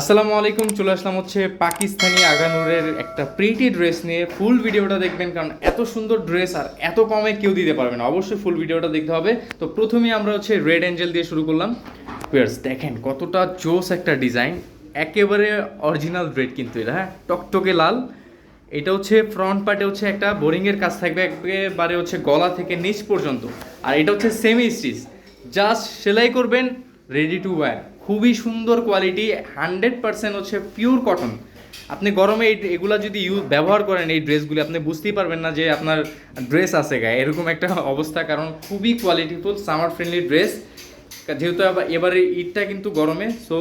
আসসালামু আলাইকুম, চলে আসলাম হচ্ছে পাকিস্তানি আগানুরের একটা প্রিটি ড্রেস নিয়ে। ফুল ভিডিওটা দেখবেন, কারণ এত সুন্দর ড্রেস আর এত কমে কেউ দিতে পারবে না। অবশ্যই ফুল ভিডিওটা দেখতে হবে। তো প্রথমেই আমরা হচ্ছে রেড অ্যাঞ্জেল দিয়ে শুরু করলাম। পিয়ার্স দেখেন কতটা জোস একটা ডিজাইন একেবারে অরিজিনাল রেড কিন্তু এটা হ্যাঁ? টকটকে লাল। এটা হচ্ছে ফ্রন্ট পার্টে হচ্ছে একটা বোরিংয়ের কাজ থাকবে একেবারে হচ্ছে গলা থেকে নিচ পর্যন্ত। আর এটা হচ্ছে সেমি স্টিচ জাস্ট সেলাই করবেন রেডি টু ওয়্যার খুবই সুন্দর কোয়ালিটি হান্ড্রেড পার্সেন্ট হচ্ছে পিওর কটন আপনি গরমে এই এগুলা যদি ইউজ ব্যবহার করেন, এই ড্রেসগুলি, আপনি বুঝতেই পারবেন না যে আপনার ড্রেস আছে গায়ে। এরকম একটা অবস্থা, কারণ খুবই কোয়ালিটিফুল সামার ফ্রেন্ডলি ড্রেস যেহেতু এবারে ঈদটা কিন্তু গরমে সো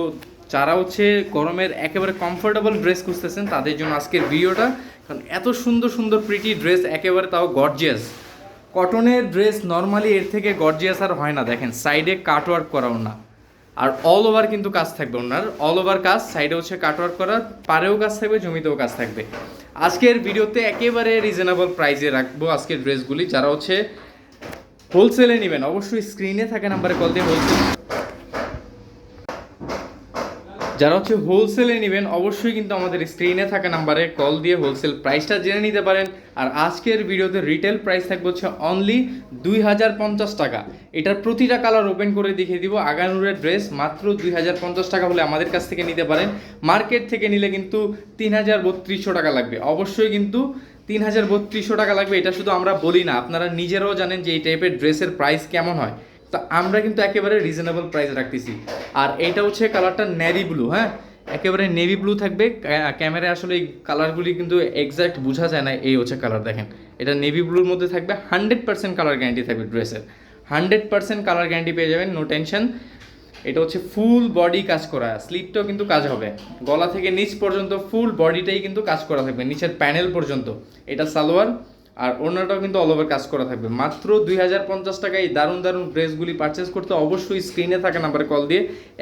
যারা হচ্ছে গরমের একেবারে কমফোর্টেবল ড্রেস খুঁজতেছেন, তাদের জন্য আজকের ভিডিওটা, কারণ এত সুন্দর সুন্দর প্রিটি ড্রেস একেবারে তাও গর্জিয়াস কটনের ড্রেস নর্মালি এর থেকে গর্জিয়াস আর হয় না, দেখেন সাইডে কাটওয়ার্ক করাও না। আর অল ওভার কিন্তু কাজ থাকবে ওনার। অল ওভার কাজ সাইডে হচ্ছে কাটওয়ার্ক করা পারেও কাজ থাকবে, জমিতেও কাজ থাকবে। আজকের ভিডিওতে একেবারে রিজনেবল প্রাইসে রাখব আজকের ড্রেসগুলি যারা হচ্ছে হোলসেলে নেবেন, অবশ্যই স্ক্রিনে থাকা নাম্বারে কল দিয়ে হোলসেল যারা হচ্ছে হোলসেলে নেবেন, অবশ্যই কিন্তু আমাদের স্ক্রিনে থাকা নাম্বারে কল দিয়ে হোলসেল প্রাইসটা জেনে নিতে পারেন। আর আজকের ভিডিওতে রিটেল প্রাইস থাকবে হচ্ছে অনলি দুই হাজার পঞ্চাশ টাকা। এটার প্রতিটা কালার ওপেন করে দেখিয়ে দিব। আগানুরের ড্রেস মাত্র দুই হাজার পঞ্চাশ টাকা হলে আমাদের কাছ থেকে নিতে পারেন। মার্কেট থেকে নিলে কিন্তু তিন হাজার বত্রিশশো টাকা লাগবে। অবশ্যই কিন্তু তিন হাজার বত্রিশশো টাকা লাগবে, এটা শুধু আমরা বলি না, আপনারা নিজেরাও জানেন যে এই টাইপের ড্রেসের প্রাইস কেমন হয়। তো আমরা কিন্তু একেবারে রিজনেবল প্রাইস রাখতেছি। আর এইটা হচ্ছে কালারটা নেভি ব্লু হ্যাঁ? একেবারে নেভি ব্লু থাকবে। ক্যামেরায় আসলে এই কালারগুলি কিন্তু এক্স্যাক্ট বোঝা যায় না, এই হচ্ছে কালার দেখেন। এটা নেভি ব্লুর মধ্যে থাকবে হান্ড্রেড পার্সেন্ট কালার গ্যারান্টি থাকবে ড্রেসের হান্ড্রেড পার্সেন্ট কালার গ্যারান্টি পেয়ে যাবেন নো টেনশন এটা হচ্ছে ফুল বডি কাজ করা স্লিপটাও কিন্তু কাজ হবে। গলা থেকে নিচ পর্যন্ত ফুল বডিটাই কিন্তু কাজ করা থাকবে, নিচের প্যানেল পর্যন্ত। এটা সালোয়ার আর অন্যটাও কিন্তু অল ওভার কাজ করা থাকবে। মাত্র দুই হাজার পঞ্চাশ টাকায় দারুণ দারুণ ড্রেসগুলি পারচেস করতে অবশ্যই স্ক্রিনে থাকা নাম্বারে কল দিয়ে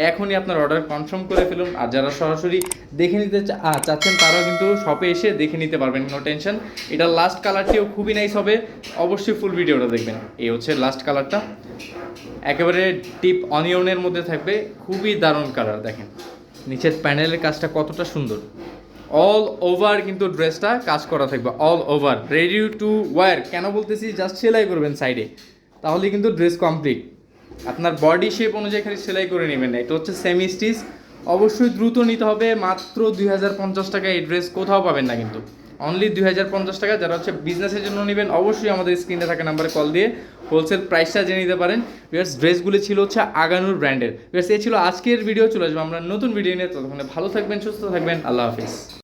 এখনই আপনার অর্ডার কনফার্ম করে ফেলুন। আর যারা সরাসরি দেখে নিতে চাচ্ছেন, তারাও কিন্তু শপে এসে দেখে নিতে পারবেন নো টেনশন এটা লাস্ট কালারটিও খুবই নাইস হবে। অবশ্যই ফুল ভিডিওটা দেখবেন। এই হচ্ছে লাস্ট কালারটা একেবারে টিপ অনিয়নের মধ্যে থাকবে। খুবই দারুণ কালার দেখেন। নিচের প্যানেলের কাজটা কতটা সুন্দর। অল ওভার কিন্তু ড্রেসটা কাজ করা থাকবে। All over ready to wear কেন বলতেছি? জাস্ট সেলাই করবেন সাইডে তাহলে কিন্তু ড্রেস কমপ্লিট আপনার বডি শেপ অনুযায়ী খালি সেলাই করে নেবেন এটা হচ্ছে সেমি স্টিচ অবশ্যই দ্রুত নিতে হবে। মাত্র দুই হাজার পঞ্চাশ টাকা এই ড্রেস কোথাও পাবেন না কিন্তু। অনলি দুই হাজার পঞ্চাশ টাকা। যারা হচ্ছে বিজনেসের জন্য নেবেন, অবশ্যই আমাদের স্ক্রিনে থাকা নাম্বারে কল দিয়ে হোলসেল প্রাইসটা জেনে নিতে পারেন। বিয়ার্স ড্রেসগুলি ছিল হচ্ছে আগানুর ব্র্যান্ডের বিয়ার্স এ ছিল আজকের ভিডিও চলে আসব আমরা নতুন ভিডিও নিয়ে। ততক্ষণে ভালো থাকবেন, সুস্থ থাকবেন। আল্লাহ হাফিজ।